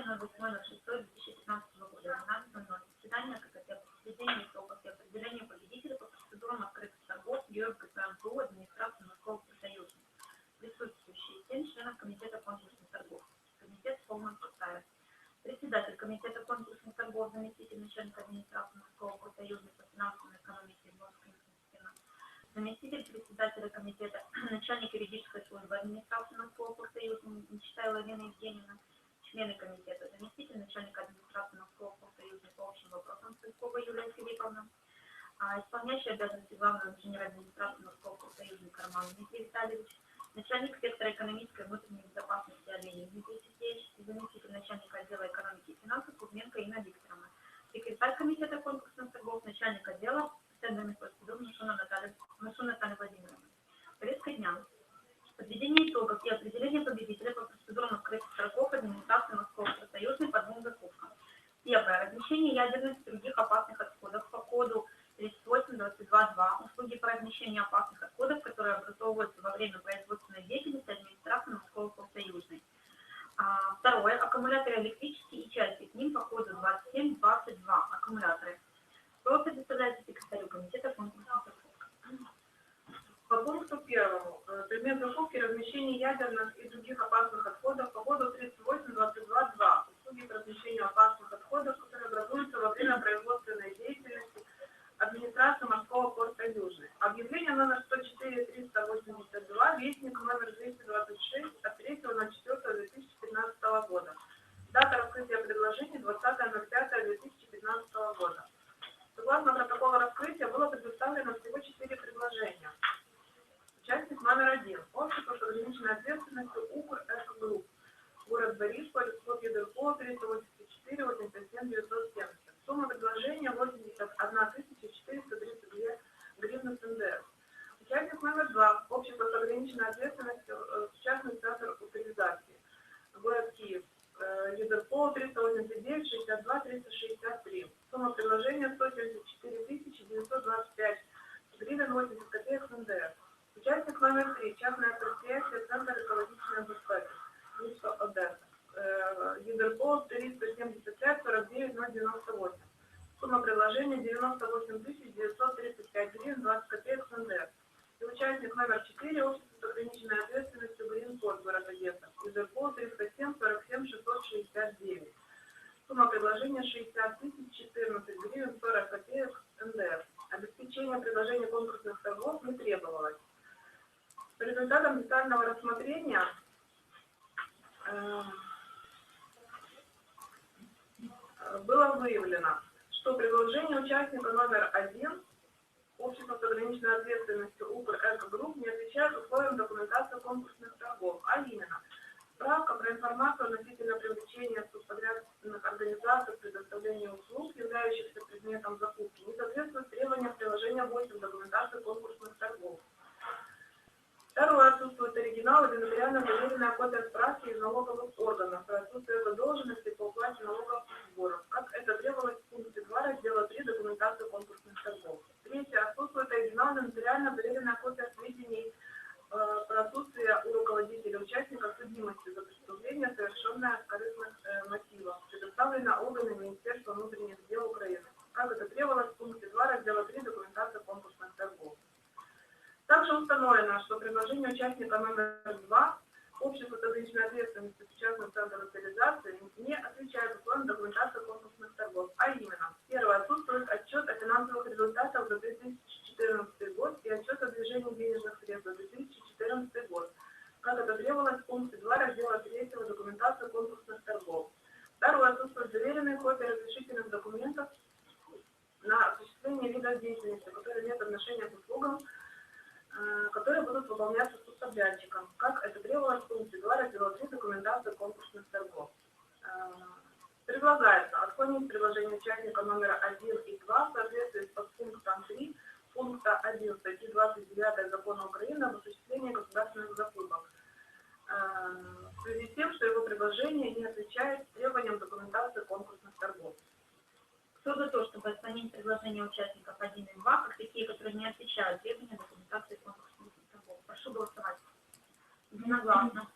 на 8.06.2015 года, 12.00. Заседание ККТ по подведению итогов и определению победителя по процедурам открытых торгов ЮРГП второе. Аккумуляторы электрические и части к ним по коду 2722. Аккумуляторы. Слово предоставляется секретарю комитета конкурсных закупок. По пункту первому. э, Предмет закупки размещение ядерных и других опасных отходов по коду 3822.2. Услуги по размещению опасных отходов, которые образуются во время производственной деятельности администрации морского порта Южный. Объявление номер 104-382, вестник номер 226 от 3.04.2015 года. Дата раскрытия предложений 20.05.2015 года. Согласно протоколу раскрытия было предоставлено всего четыре предложения. Участник номер один. Общество с ограниченной ответственностью УКР Эко Групп. Город Борисполь, ЕДРПО 384 87 970. Сумма предложения 81 432 гривны с НДС. Участник номер два. Общество с ограниченной ответственностью, э, частный центр утилизации. Город Киев. Э, ЕДРПО 389 62 363. Сумма предложения 174 925 гривен 80 копеек с НДС. Участник номер три. Частное предприятие Центр экологичной безопасности. Мишка. Э, ЕДРПО 375 49 098. Сумма предложения 98 935 гривен 20 копеек с НДС. И участник номер 4. Общество с ограниченной ответственностью Гринпорт, город Одесса. ЕДРПО 307 47 669. Сумма предложения 60 тысяч 14 гривен 40 копеек НДС. Обеспечение предложения конкурсных торгов не требовалось. По результатам детального рассмотрения э, было выявлено, что предложение участника номер один Общество с ограниченной ответственностью УКР Групп не отвечает условиям документации конкурсных торгов, а именно справка про информацию относительно привлечения субподрядных организаций к предоставлению услуг, являющихся предметом закупки, не соответствует требованиям приложения 8 документации конкурсных торгов. Второе. Отсутствует оригинал или нотариально заверенная копия справки из налоговых органов про отсутствие задолженности по уплате налоговых сборов, как это требовалось в пункте 2 раздела 3 документации конкурсных торгов. Третье. Отсутствует оригинал или нотариально заверенная копия сведений э, про отсутствие у руководителя участника судимости за преступление, совершенное в корыстных э, мотивах, предоставлено органами Министерства внутренних дел Украины, как это требовалось в пункте 2 раздела 3 документации конкурсных торгов. Также установлено, что предложение участника номер 2 общество с ограниченной ответственностью частного центра утилизации не отвечает условиям документации конкурсных торгов, а именно, первое, отсутствует отчет о финансовых результатах за 2014 год и отчет о движении денежных средств за 2014 год, как это требовалось в пункте 2 раздела 3 документации конкурсных торгов. Второе, отсутствуют заверенные копии разрешительных документов на осуществление видов деятельности, которые имеют отношение к услугам, э, которые будут выполняться субподрядчиком, как это требовалось в пункте 2 раздела 3 документации конкурсных торгов. Э, Предлагается отклонить предложение участника номера 1 и 2 в соответствии с подпунктом 3 пункта 1 статьи 29 Закона Украины об осуществлении государственных закупок э, в связи с тем, что его предложение не отвечает требованиям документации конкурсных торгов. Кто за то, чтобы отклонить предложения участников 1 и 2, как такие, которые не отвечают требованиям документации конкурсных торгов? Прошу голосовать. Единогласно.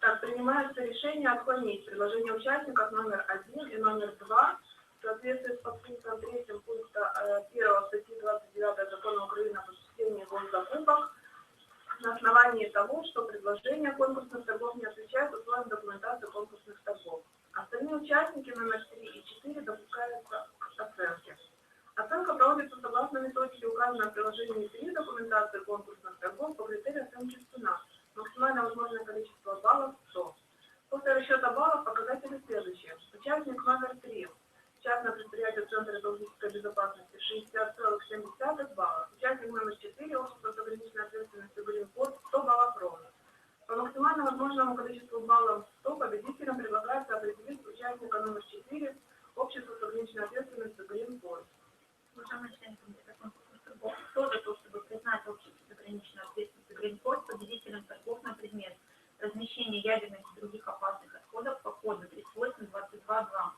Так, принимается решение отклонить предложение участников номер один и номер два в соответствии с подпунктом 3 пункта э, 1 статьи 29 Закона Украины об осуществлении госзакупок на основании того, что предложение конкурсных торгов не отвечает условиям документации конкурсных торгов. Остальные участники номер 3 и 4 допускаются к оценке. Оценка проводится согласно методике, указанной в приложении 3 документации конкурсных торгов по критерию оценки цена. Максимальное возможное количество баллов 100. После расчета баллов показатели следующие. Участник номер 3. Частное предприятие Центра экологической безопасности 60,7 баллов. Участник номер 4. Общество с ограниченной ответственностью Гринпорт 100 баллов ровно. По максимально возможному количеству баллов 100 победителям предлагается определить участника номер 4. Общество с ограниченной ответственностью Гринпорт. Уважаемый член комитета конкурсных торгов, кто за то, чтобы признать общество с ограниченной ответственностью Гринпорт победителем торгов на предмет размещения ядерных и других опасных отходов по коду 3822.2.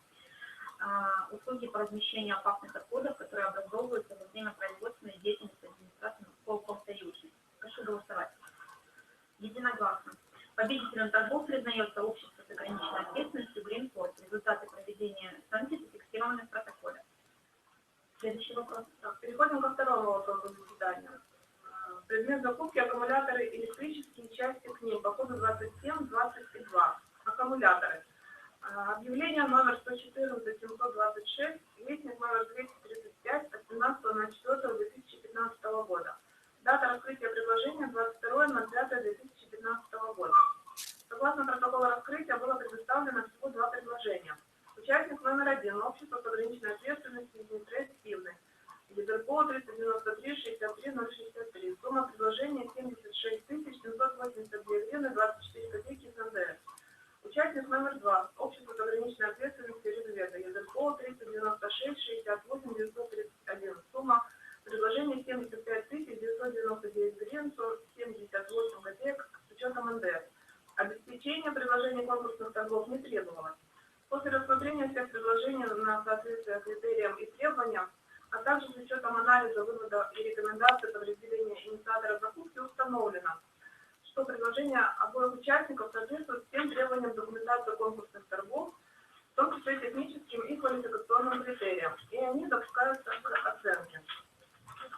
А, услуги по размещению опасных отходов, которые образовываются во время производственной деятельности администрации Морского профсоюза. Прошу голосовать. Единогласно. Победителем торгов признается общество с ограниченной ответственностью Гринпорт. Результаты проведения оценки зафиксированы в протоколе. Следующий вопрос. Так, переходим ко второму вопросу заседания. Закупки аккумуляторы электрические части к ним по коду 27-22. Аккумуляторы. Э, Объявление номер 114-726, вестник номер 235 от 17.04.2015 года. Дата раскрытия предложения 22.05.2015 года. Согласно протоколу раскрытия было предоставлено всего два предложения. Участник номер один, общество с ограниченной ответственностью Дмитрий Стивны. Лидерпол 393 63 063. Сумма предложения 76 782 гривны 24 копейки с НДС. Участник номер два, общество с ограниченной ответственностью Резвета. Лидерпол 396 68 931. Сумма предложения 75 999 гривен 78 копеек с учетом НДС. Обеспечение предложений конкурсных торгов не требовалось. После рассмотрения всех предложений на соответствие критериям и требованиям, а также с учетом анализа, вывода и рекомендаций подразделения инициатора закупки установлено, что предложения обоих участников соответствуют всем требованиям документации конкурсных торгов, в том числе техническим и квалификационным критериям, и они допускаются к оценке.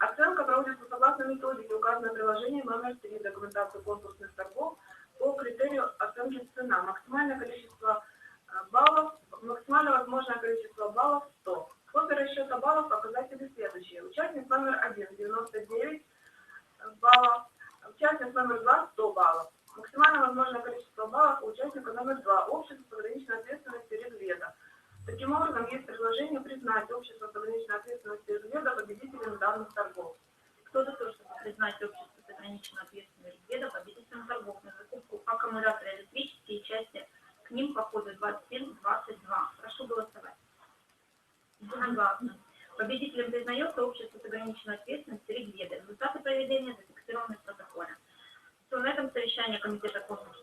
Оценка проводится согласно методике, указанной в приложении номер 3 документации конкурсных торгов по критерию оценки цена. Максимальное количество э, баллов, максимально возможное количество баллов 100. После расчета баллов показатели следующие. Участник номер 1 99 баллов, участник номер 2 100 баллов. Максимально возможное количество баллов у участника номер 2 общество с ограниченной ответственностью Резведа. Таким образом, есть предложение признать общество с ограниченной ответственностью Резведа победителем данных торгов. Кто за то, чтобы признать общество с ограниченной ответственностью Регведа победителем торгов на закупку аккумулятора электрические части к ним по коду 2722? Прошу голосовать. Единогласно. Победителем признается общество с ограниченной ответственностью Регведа. Результаты проведения зафиксированы в протоколе. Все, на этом совещание Комитета конкурсных